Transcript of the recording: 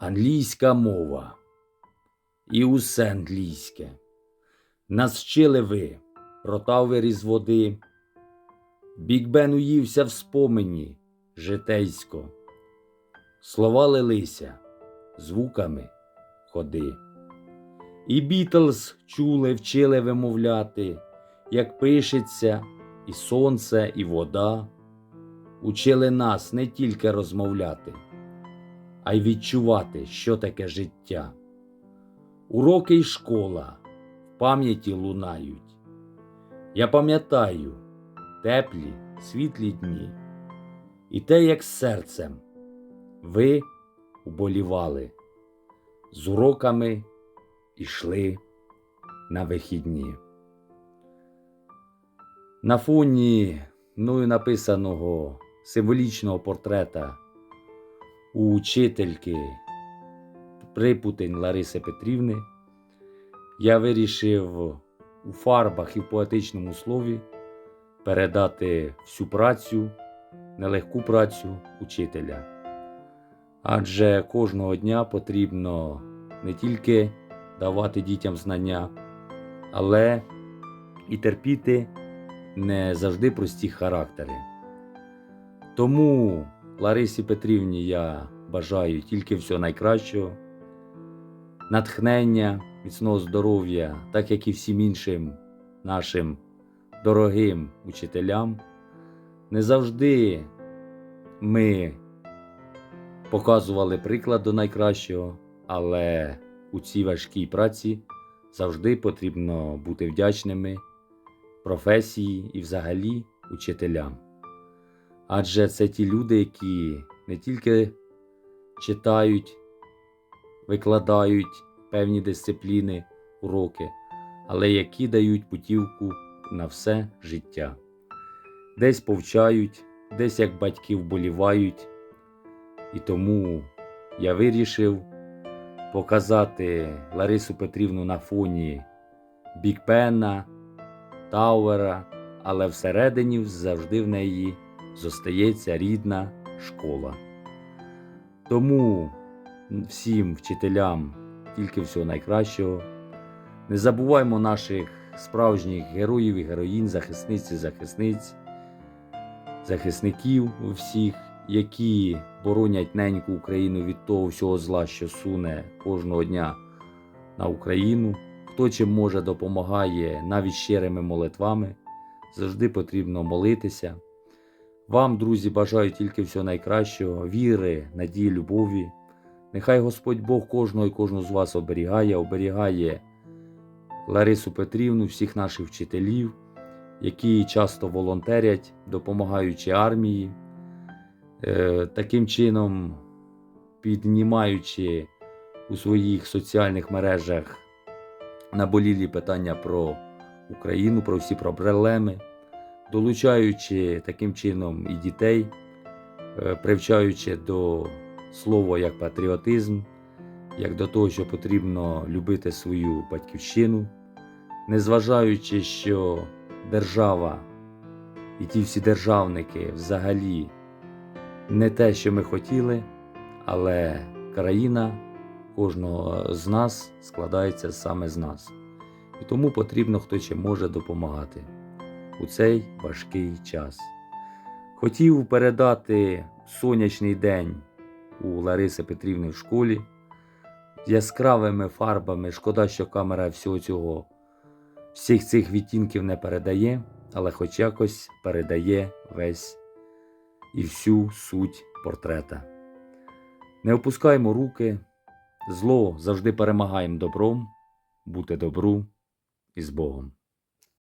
Англійська мова. І усе англійське. Нас вчили ви, рота виріз води. Бік Бен уївся в спомені житейсько. Слова лилися звуками ходи. І Бітлз чули, вчили вимовляти, як пишеться, і сонце, і вода. Учили нас не тільки розмовляти, а й відчувати, що таке життя. Уроки й школа в пам'яті лунають. Я пам'ятаю теплі, світлі дні, і те, як серцем ви уболівали, з уроками ішли на вихідні. На фоні мною написаного символічного портрета у учительки Припутень Лариси Петрівни я вирішив у фарбах і в поетичному слові передати всю працю, нелегку працю учителя. Адже кожного дня потрібно не тільки давати дітям знання, але і терпіти не завжди прості характери. Тому Ларисі Петрівні я бажаю тільки всього найкращого, натхнення, міцного здоров'я, так як і всім іншим нашим дорогим учителям. Не завжди ми показували приклад до найкращого, але у цій важкій праці завжди потрібно бути вдячними професії і взагалі учителям. Адже це ті люди, які не тільки читають, викладають певні дисципліни, уроки, але які дають путівку на все життя. Десь повчають, десь як батьки вболівають. І тому я вирішив показати Ларису Петрівну на фоні Бікпена, Тауера, але всередині завжди в неї зостається рідна школа. Тому всім вчителям тільки всього найкращого. Не забуваймо наших справжніх героїв і героїнь, захисниць і захисниць, захисників всіх, які боронять неньку Україну від того всього зла, що суне кожного дня на Україну. Хто чим може допомагає навіть щирими молитвами, завжди потрібно молитися. Вам, друзі, бажаю тільки всього найкращого, віри, надії, любові. Нехай Господь Бог кожного і кожного з вас оберігає, оберігає Ларису Петрівну, всіх наших вчителів, які часто волонтерять, допомагаючи армії, Е, таким чином піднімаючи у своїх соціальних мережах наболілі питання про Україну, про всі проблеми, долучаючи таким чином і дітей, е, привчаючи до слова як патріотизм, як до того, що потрібно любити свою батьківщину, незважаючи, що держава і ті всі державники взагалі не те, що ми хотіли, але країна кожного з нас складається саме з нас. І тому потрібно хто чи може допомагати у цей важкий час. Хотів передати сонячний день у Лариси Петрівни в школі з яскравими фарбами. Шкода, що камера всього цього, всіх цих відтінків не передає, але хоч якось передає весь і всю суть портрета. Не опускаймо руки, зло завжди перемагаємо добром, бути добру і з Богом.